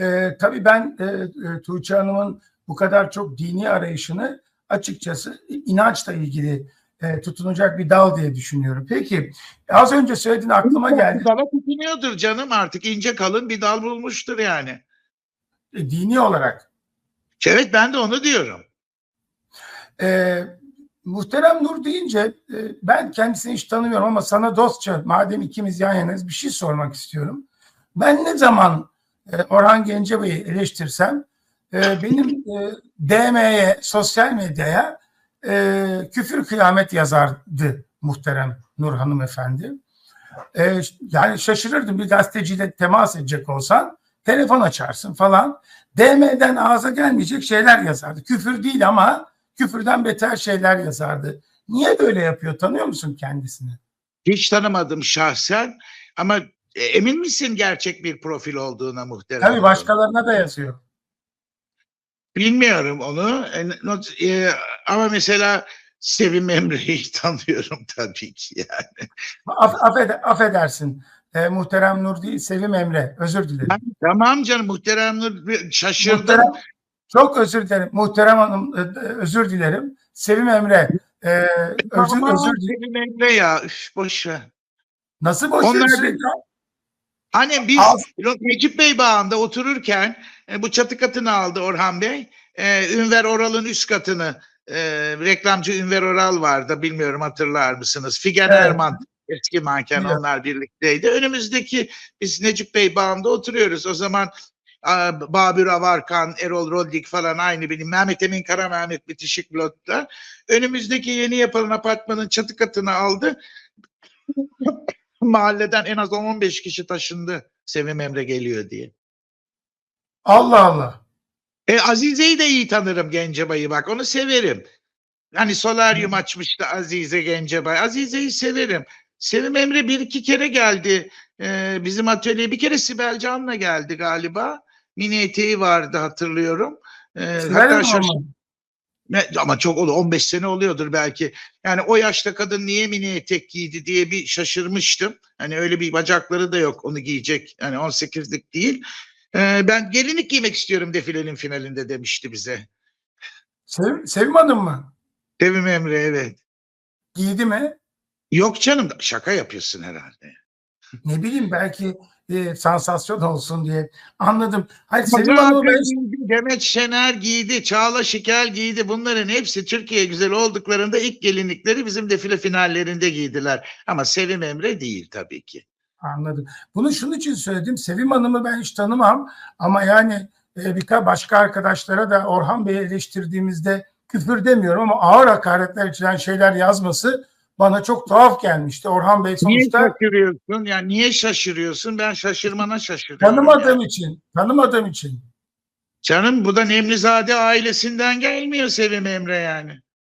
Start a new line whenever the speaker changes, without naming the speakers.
E, tabii ben e, e, Tuğçe Hanım'ın bu kadar çok dini arayışını açıkçası inançla ilgili e, tutunacak bir dal diye düşünüyorum. Peki az önce söylediğin aklıma geldi.
Dala tutunuyordur canım artık ince kalın bir dal bulmuştur yani.
E, dini olarak.
Evet ben de onu diyorum.
E, Muhterem Nur deyince e, ben kendisini hiç tanımıyorum ama sana dostça madem ikimiz yan yanayız bir şey sormak istiyorum. Ben ne zaman e, Orhan Gencebay'ı eleştirsem e, benim e, DM'ye, sosyal medyaya e, küfür kıyamet yazardı muhterem Nur hanımefendi. E, yani şaşırırdım bir gazeteciyle temas edecek olsan telefon açarsın falan. DM'den ağza gelmeyecek şeyler yazardı. Küfür değil ama küfürden beter şeyler yazardı. Niye böyle yapıyor? Tanıyor musun kendisini?
Hiç tanımadım şahsen ama e, emin misin gerçek bir profil olduğuna muhterem?
Tabii başkalarına da yazıyor.
Bilmiyorum onu E, not- e, ama mesela Sevim Emre'yi tanıyorum tabii ki yani.
Af, affed- affedersin. E, muhterem Nur değil, Sevim Emre. Özür dilerim.
Ben- Tamam canım muhterem Nur şaşırdım.
Muhterem, çok özür dilerim. Muhterem Hanım e, özür dilerim. Sevim Emre. e, özür,
Aman
özür dilerim.
Sevim Emre ya üf, boş ver.
Nasıl boş
Onlar-
sürekli?
Hani biz Necip Bey bağında otururken e, bu çatı katını aldı Orhan Bey. E, Ünver Oral'ın üst katını e, reklamcı Ünver Oral vardı bilmiyorum hatırlar mısınız? Figen
Evet.
Erman eski manken
Biliyorum.
onlar birlikteydi. Önümüzdeki biz Necip Bey bağında oturuyoruz. O zaman Babür Avarkan, Erol Roldik falan aynı benim Mehmet Emin Kara Mehmet bitişik blotta. Önümüzdeki yeni yapılan apartmanın çatı katını aldı. Mahalleden en az 10-15 kişi taşındı. Sevim Emre geliyor diye.
Allah Allah.
E Azize'yi de iyi tanırım Gencebay'ı bak onu severim. Hani solaryum açmıştı Azize Gencebay. Azize'yi severim. Sevim Emre bir iki kere geldi e, bizim atölyeye. Bir kere Sibel Can'la geldi galiba. Mini eteği vardı hatırlıyorum. E,
Sibel
hatta şaş-
ama.
çok oldu 15 sene oluyordur belki. Yani o yaşta kadın niye mini etek giydi diye bir şaşırmıştım. Hani öyle bir bacakları da yok onu giyecek. Yani 18'lik değil. Ee, ben gelinlik giymek istiyorum defilenin finalinde demişti bize.
Sevim, Sevim Hanım mı?
Sevim Emre evet.
Giydi mi?
Yok canım şaka yapıyorsun herhalde.
Ne bileyim belki e, sansasyon olsun diye. Anladım. Hayır Sevim Hanım'ı ben
Demet Şener giydi, Çağla Şikel giydi. Bunların hepsi Türkiye güzel olduklarında ilk gelinlikleri bizim defile finallerinde giydiler. Ama Sevim Emre değil tabii ki.
Anladım. Bunu şunun için söyledim. Sevim Hanım'ı ben hiç tanımam ama yani e, birkaç başka arkadaşlara da Orhan Bey'i eleştirdiğimizde küfür demiyorum ama ağır hakaretler içeren şeyler yazması bana çok tuhaf gelmişti. Orhan Bey
Niye
sonuçta
şaşırıyorsun? Yani niye şaşırıyorsun? Ben şaşırmana şaşırıyorum.
tanımadığım
yani.
için, tanımadığım için.
Canım bu da Nemlizade ailesinden gelmiyor Sevim Emre yani.